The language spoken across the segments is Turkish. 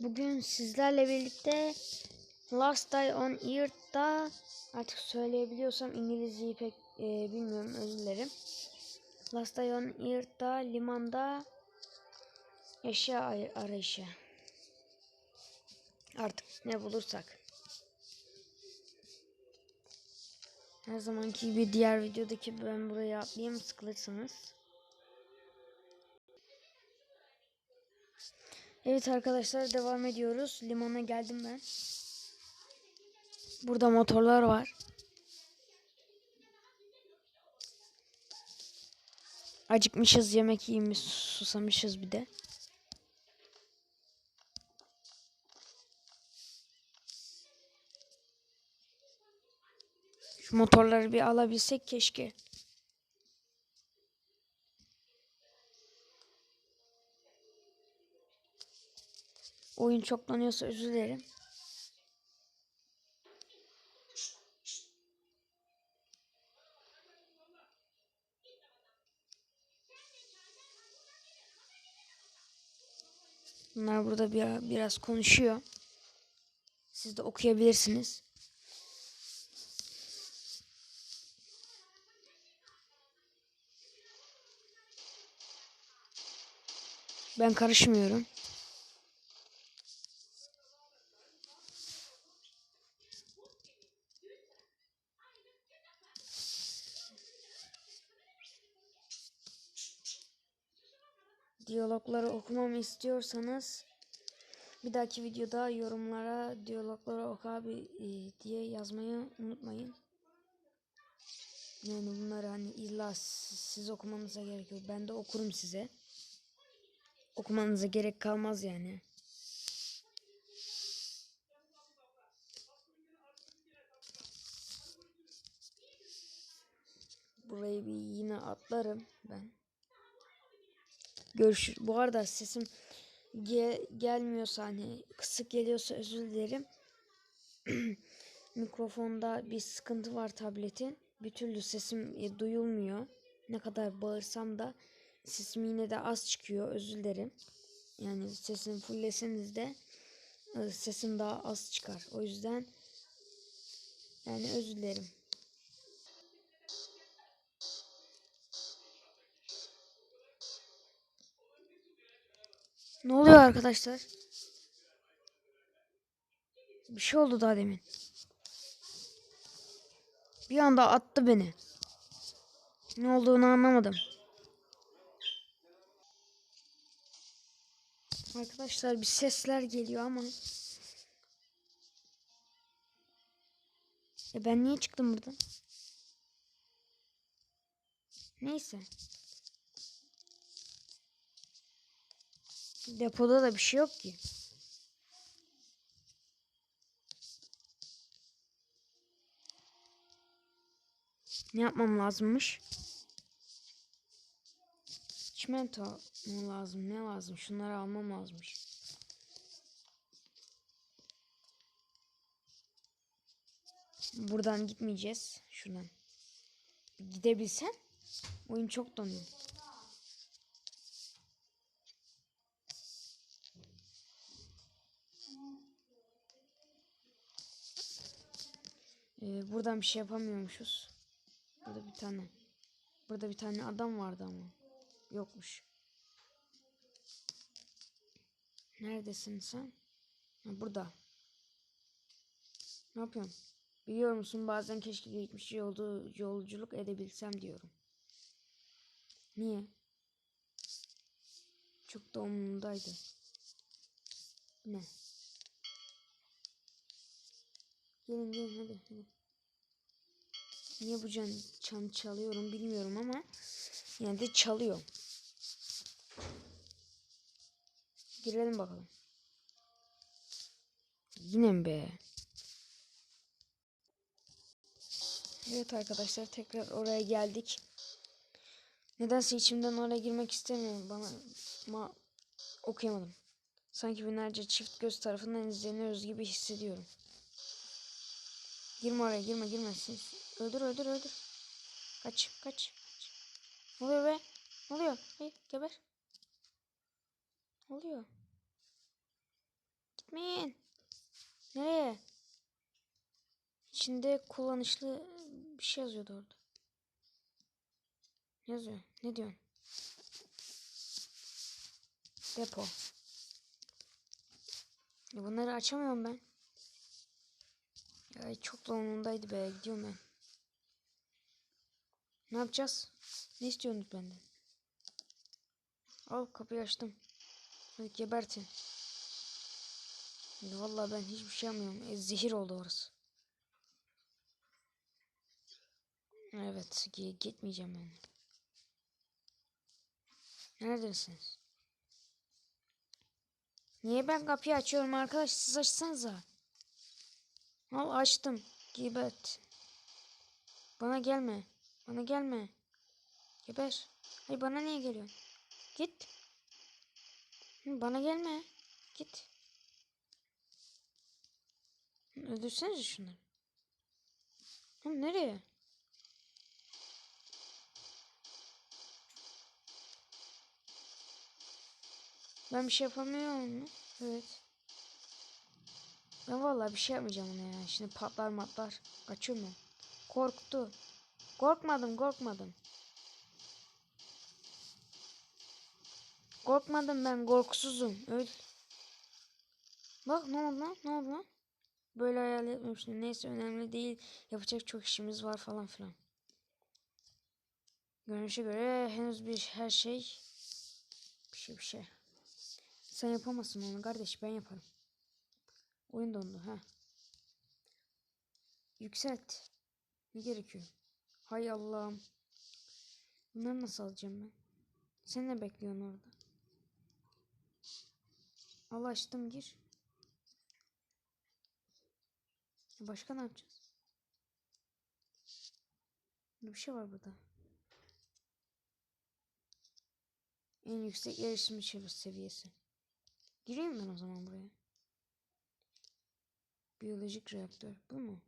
Bugün sizlerle birlikte Last Day on Earth'ta artık söyleyebiliyorsam İngilizceyi pek e, bilmiyorum özür dilerim. Last Day on Earth'ta limanda eşya ay- arayışı. Artık ne bulursak. Her zamanki gibi diğer videodaki ben buraya atlayayım sıkılırsanız. Evet arkadaşlar devam ediyoruz. Limana geldim ben. Burada motorlar var. Acıkmışız yemek yiymiş susamışız bir de. Şu motorları bir alabilsek keşke. Oyun çoklanıyorsa özür dilerim. Bunlar burada bir, biraz konuşuyor. Siz de okuyabilirsiniz. Ben karışmıyorum. Okumamı istiyorsanız bir dahaki videoda yorumlara diyalogları oku abi e, diye yazmayı unutmayın. Yani bunları hani illa siz okumanıza gerek yok. Ben de okurum size. Okumanıza gerek kalmaz yani. Burayı bir yine atlarım ben. Görüşür. Bu arada sesim ge- gelmiyorsa hani kısık geliyorsa özür dilerim. Mikrofonda bir sıkıntı var tabletin. Bir türlü sesim e, duyulmuyor. Ne kadar bağırsam da sesim yine de az çıkıyor. Özür dilerim. Yani sesini fulleseniz de e, sesim daha az çıkar. O yüzden yani özür dilerim. Ne oluyor arkadaşlar? Bir şey oldu daha demin. Bir anda attı beni. Ne olduğunu anlamadım. Arkadaşlar bir sesler geliyor ama. E ben niye çıktım buradan? Neyse. Depoda da bir şey yok ki. Ne yapmam lazımmış? Çimento mu lazım? Ne lazım? Şunları almam lazımmış. Buradan gitmeyeceğiz. Şuradan. Gidebilsen. Oyun çok donuyor. Ee, buradan bir şey yapamıyormuşuz. Burada bir tane. Burada bir tane adam vardı ama. Yokmuş. Neredesin sen? Ha, burada. Ne yapıyorsun? Biliyor musun bazen keşke geçmiş yoldu, yolculuk edebilsem diyorum. Niye? Çok da umurumdaydı. Ne? Gelin gelin hadi hadi. Niye bu can, çan çalıyorum bilmiyorum ama yine de çalıyor. Girelim bakalım. Yine mi be? Evet arkadaşlar tekrar oraya geldik. Nedense içimden oraya girmek istemiyorum. Bana ma okuyamadım. Sanki binlerce çift göz tarafından izleniyoruz gibi hissediyorum. Girme oraya girme girme. Siz öldür öldür öldür. Kaç kaç. kaç. Ne oluyor be? Ne oluyor? Hey geber. Ne oluyor? Gitmeyin. Nereye? İçinde kullanışlı bir şey yazıyordu orada. Ne yazıyor? Ne diyorsun? Depo. Ya bunları açamıyorum ben. Ya çok da umurumdaydı be. Gidiyorum ben. Ne yapacağız? Ne istiyorsunuz benden? Al kapıyı açtım. Hadi gebertin. Vallahi ben hiçbir şey yapmıyorum. E, zehir oldu orası. Evet, gi- gitmeyeceğim ben. Neredesiniz? Niye ben kapıyı açıyorum arkadaş? Siz açsanıza. Al açtım. Gibet. Bana gelme. Bana gelme. Geber. Hayır bana niye geliyorsun? Git. Bana gelme. Git. Hı, Öldürsenize şunları. Oğlum nereye? Ben bir şey yapamıyorum? Evet. Ben vallahi bir şey yapmayacağım ona ya. Şimdi patlar matlar. Kaçıyorum ben. Korktu. Korkmadım korkmadım. Korkmadım ben korkusuzum. Öl. Bak ne oldu lan? Ne oldu lan? Böyle hayal etmemiştim. Neyse önemli değil. Yapacak çok işimiz var falan filan. Görünüşe göre henüz bir her şey bir şey bir şey. Sen yapamazsın onu kardeş ben yaparım. Oyun dondu ha. Yükselt. Ne gerekiyor? Hay Allah'ım. Bunları nasıl alacağım ben? Sen ne bekliyorsun orada? Al açtım gir. Başka ne yapacağız? Bir şey var burada. En yüksek erişim seviyesi. Gireyim ben o zaman buraya. Biyolojik reaktör. Bu mu?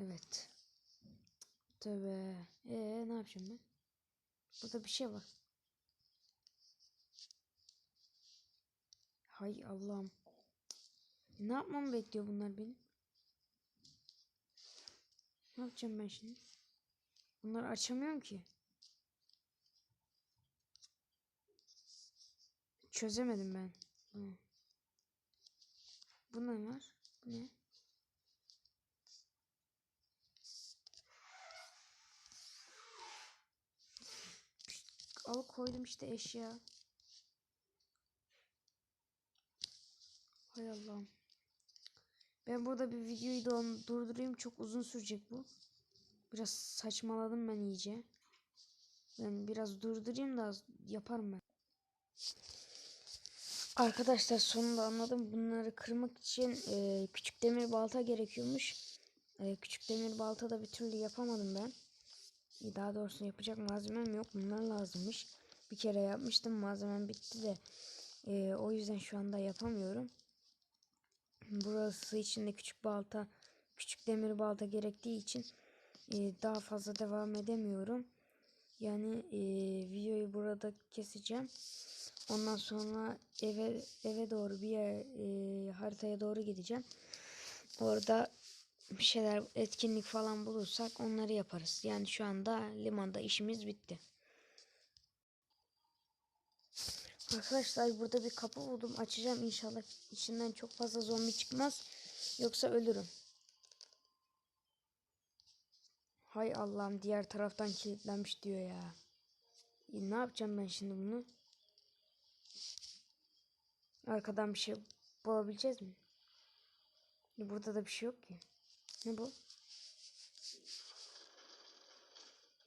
Evet. Tövbe. Ee ne yapacağım ben? Burada bir şey var. Hay Allah'ım. Ne yapmamı bekliyor bunlar benim? Ne yapacağım ben şimdi? Bunları açamıyorum ki. Çözemedim ben. Hı. Bu ne var? Ne? Al koydum işte eşya. Hay Allah'ım. Ben burada bir videoyu da durdurayım. Çok uzun sürecek bu. Biraz saçmaladım ben iyice. Ben biraz durdurayım da yaparım ben. Arkadaşlar sonunda anladım. Bunları kırmak için e, küçük demir balta gerekiyormuş. E, küçük demir balta da bir türlü yapamadım ben. E, Daha doğrusu yapacak malzemem yok. Bunlar lazımmış. Bir kere yapmıştım. Malzemem bitti de. E, o yüzden şu anda yapamıyorum. Burası için de küçük balta, küçük demir balta gerektiği için e, daha fazla devam edemiyorum. Yani e, videoyu burada keseceğim. Ondan sonra eve eve doğru bir yer e, haritaya doğru gideceğim. Orada bir şeyler etkinlik falan bulursak onları yaparız. Yani şu anda limanda işimiz bitti. Arkadaşlar burada bir kapı buldum. Açacağım inşallah içinden çok fazla zombi çıkmaz. Yoksa ölürüm. Hay Allah'ım diğer taraftan kilitlenmiş diyor ya. E, ne yapacağım ben şimdi bunu? Arkadan bir şey bulabileceğiz mi? Burada da bir şey yok ki. Ne bu?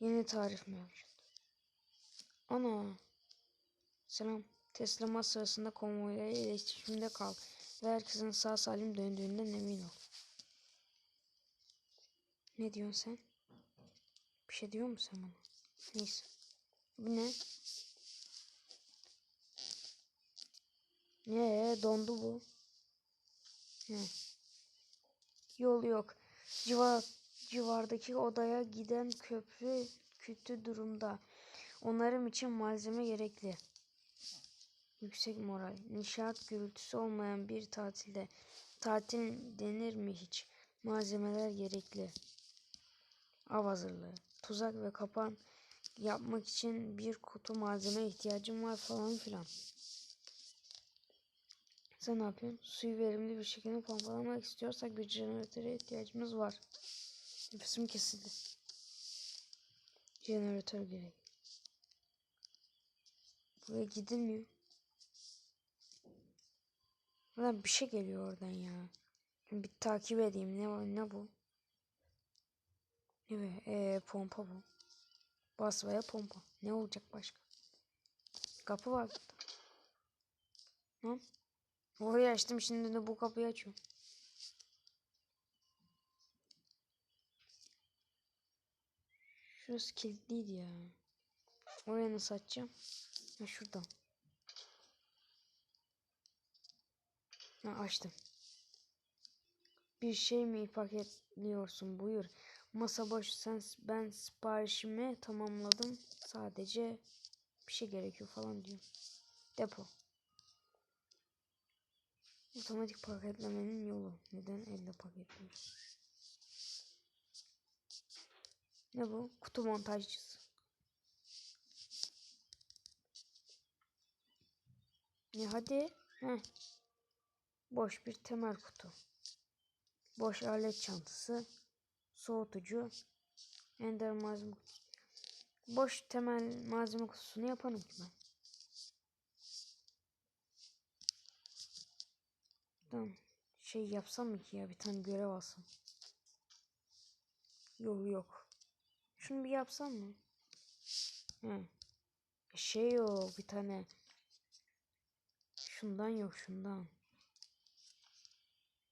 Yeni tarif mevcut. Ana. Selam. Teslima sırasında konvoyla iletişimde kal ve herkesin sağ salim döndüğünden emin ol. Ne diyorsun sen? Bir şey diyor musun sen bana? Neyse. Bu ne? Ne dondu bu. He. Yol yok. Civar, civardaki odaya giden köprü kötü durumda. Onarım için malzeme gerekli. Yüksek moral. İnşaat gürültüsü olmayan bir tatilde. Tatil denir mi hiç? Malzemeler gerekli. Av hazırlığı. Tuzak ve kapan yapmak için bir kutu malzeme ihtiyacım var falan filan. Sen ne yapıyorsun? Suyu verimli bir şekilde pompalamak istiyorsak bir jeneratöre ihtiyacımız var. Nefesim kesildi. Jeneratör gerek. Buraya gidilmiyor. Buradan bir şey geliyor oradan ya. Bir takip edeyim. Ne ne bu? Ne be? Ee, pompa bu. Bas veya pompa. Ne olacak başka? Kapı var burada. Orayı açtım şimdi de bu kapıyı açıyorum. Şurası kilitliydi ya. Oraya nasıl açacağım? Ha şuradan. Ha açtım. Bir şey mi paketliyorsun? Buyur. Masa boş. Sen ben siparişimi tamamladım. Sadece bir şey gerekiyor falan diyor. Depo. Otomatik paketlemenin yolu. Neden elle paketliyoruz? Ne bu? Kutu montajcısı. Ne hadi? Heh. Boş bir temel kutu. Boş alet çantası. Soğutucu. Ender malzeme kutusu. Boş temel malzeme kutusunu yaparım ki ben. Tamam. Şey yapsam mı ki ya? Bir tane görev alsam. Yok yok. Şunu bir yapsam mı? He. Şey yok bir tane. Şundan yok şundan.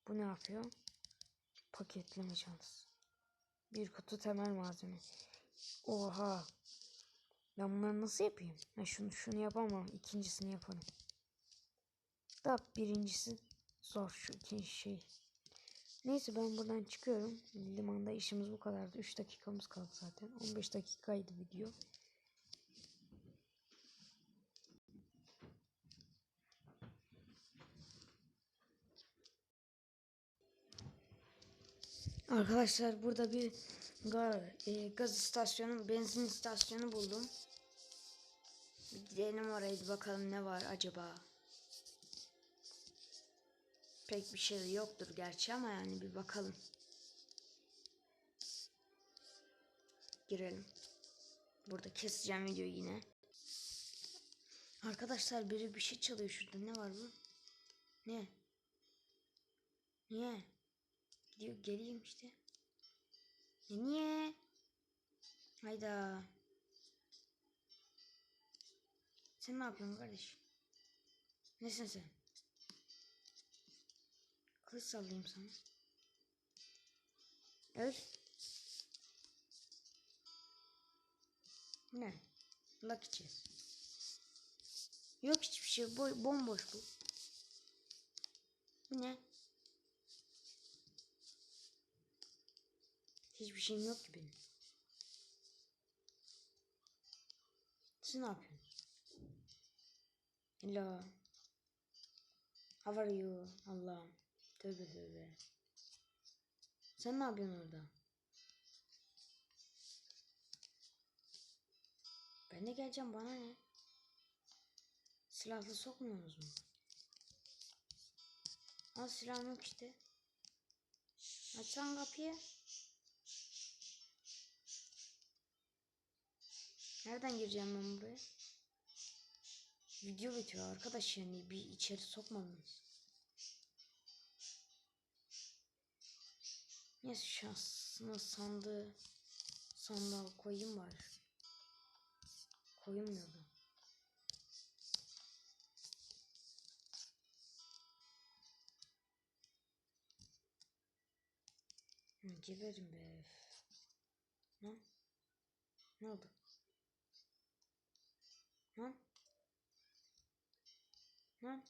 Bu ne yapıyor? Paketleme çantası. Bir kutu temel malzeme. Oha. Ben bunları nasıl yapayım? Ha şunu şunu yapamam. İkincisini yaparım. Da birincisi zor şu ikinci şey. Neyse ben buradan çıkıyorum. Limanda işimiz bu kadardı. 3 dakikamız kaldı zaten. 15 dakikaydı video. Arkadaşlar burada bir gaz, e, gaz istasyonu, benzin istasyonu buldum. Gidelim oraya bakalım ne var acaba. Pek bir şey yoktur gerçi ama yani bir bakalım. Girelim. Burada keseceğim videoyu yine. Arkadaşlar biri bir şey çalıyor şurada. Ne var bu? Ne? Niye? Gidiyor geleyim işte. Ya niye? Hayda. Sen ne yapıyorsun kardeş? Nesin sen? Kılıç sallayayım sana. Evet. Ne? Lucky chest. Yok hiçbir şey. Boy, bomboş bu. Bu ne? Hiçbir şeyim yok ki benim. Siz ne yapıyorsunuz? Hello. How are you? Allah'ım. Tövbe tövbe. Sen ne yapıyorsun orada? Ben de geleceğim bana ne? Silahlı sokmuyorsunuz mu? Al silahım yok işte. Açsan kapıyı. Nereden gireceğim ben buraya? Video bitiyor arkadaş yani bir içeri sokmadınız. Neyse şansına sandığı sandığa koyayım var. Koyulmuyordu. Geberim be. Ne? Ne oldu? Lan. Lan.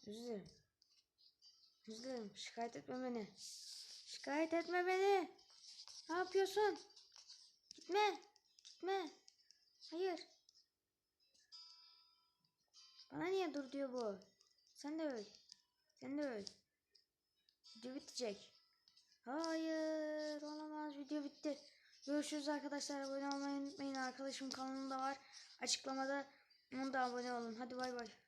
Özür dilerim. Şikayet etme beni. Şikayet etme beni. Ne yapıyorsun? Gitme. Gitme. Hayır. Bana niye dur diyor bu? Sen de öl. Sen de öl. Video bitecek. Hayır olamaz video bitti. Görüşürüz arkadaşlar. Abone olmayı unutmayın. Arkadaşım kanalında var. Açıklamada onu da abone olun. Hadi bay bay.